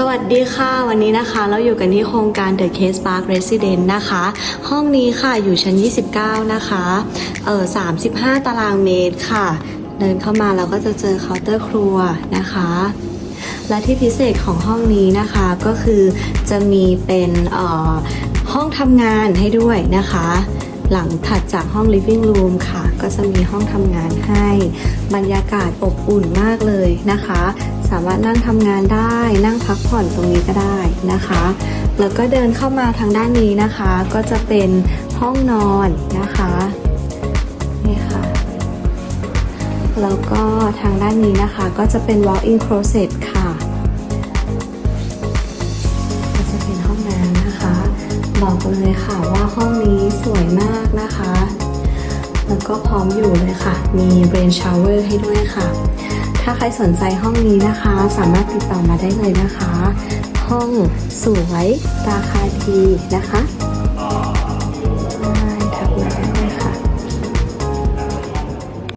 สวัสดีค่ะ วันนี้นะคะเราอยู่กันที่โครงการ The Case Park Residence นะคะ ห้องนี้ค่ะอยู่ชั้น 29 นะคะเออ35 ตารางเมตรค่ะ เดินเข้ามาเราก็จะเจอเคาน์เตอร์ครัวนะคะ และที่พิเศษของห้องนี้นะคะก็คือจะมีเป็นออห้องทำงานให้ด้วยนะคะ หลังถัดจากห้อง living room ค่ะ ก็จะมีห้องทำงานให้บรรยากาศอบอุ่นมากเลยนะคะ สามารถนั่งทำงานได้ นั่งพักผ่อนตรงนี้ก็ได้นะคะ แล้วก็เดินเข้ามาทางด้านนี้นะคะ ก็จะเป็นห้องนอนนะคะนี่ค่ะแล้วก็ทางด้านนี้นะคะก็จะเป็น walk-in closet ค่ะก็จะเป็นห้องน้ำนะคะ บอกเลยค่ะว่าห้องนี้สวยมากนะคะ แล้วก็พร้อมอยู่เลยค่ะ มี rain shower ให้ด้วยค่ะ ถ้าใครสนใจห้องนี้นะคะ สามารถติดต่อมาได้เลยนะคะ ห้องสวยราคาดีนะคะ